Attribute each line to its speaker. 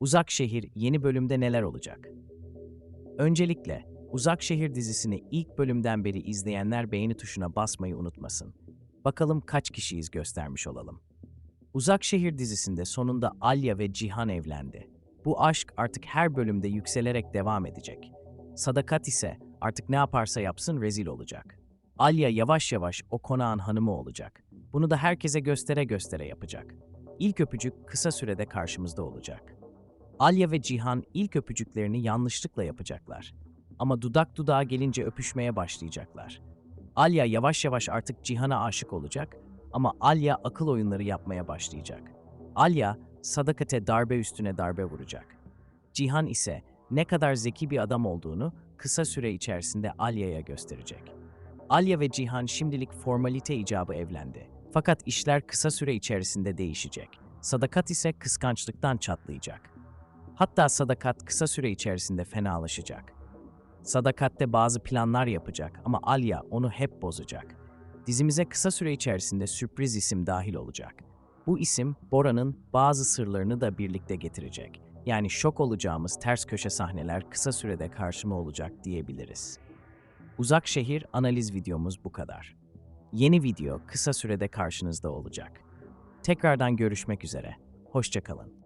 Speaker 1: Uzak Şehir yeni bölümde neler olacak? Öncelikle Uzak Şehir dizisini ilk bölümden beri izleyenler beğeni tuşuna basmayı unutmasın. Bakalım kaç kişiyiz göstermiş olalım. Uzak Şehir dizisinde sonunda Alya ve Cihan evlendi. Bu aşk artık her bölümde yükselerek devam edecek. Sadakat ise artık ne yaparsa yapsın rezil olacak. Alya yavaş yavaş o konağın hanımı olacak. Bunu da herkese göstere göstere yapacak. İlk öpücük kısa sürede karşımızda olacak. Alya ve Cihan ilk öpücüklerini yanlışlıkla yapacaklar. Ama dudak dudağa gelince öpüşmeye başlayacaklar. Alya yavaş yavaş artık Cihan'a aşık olacak ama Alya akıl oyunları yapmaya başlayacak. Alya sadakate darbe üstüne darbe vuracak. Cihan ise ne kadar zeki bir adam olduğunu kısa süre içerisinde Alya'ya gösterecek. Alya ve Cihan şimdilik formalite icabı evlendi. Fakat işler kısa süre içerisinde değişecek. Sadakat ise kıskançlıktan çatlayacak. Hatta Sadakat kısa süre içerisinde fenalaşacak. Sadakat'te bazı planlar yapacak ama Alya onu hep bozacak. Dizimize kısa süre içerisinde sürpriz isim dahil olacak. Bu isim Bora'nın bazı sırlarını da birlikte getirecek. Yani şok olacağımız ters köşe sahneler kısa sürede karşıma olacak diyebiliriz. Uzak şehir analiz videomuz bu kadar. Yeni video kısa sürede karşınızda olacak. Tekrardan görüşmek üzere. Hoşçakalın.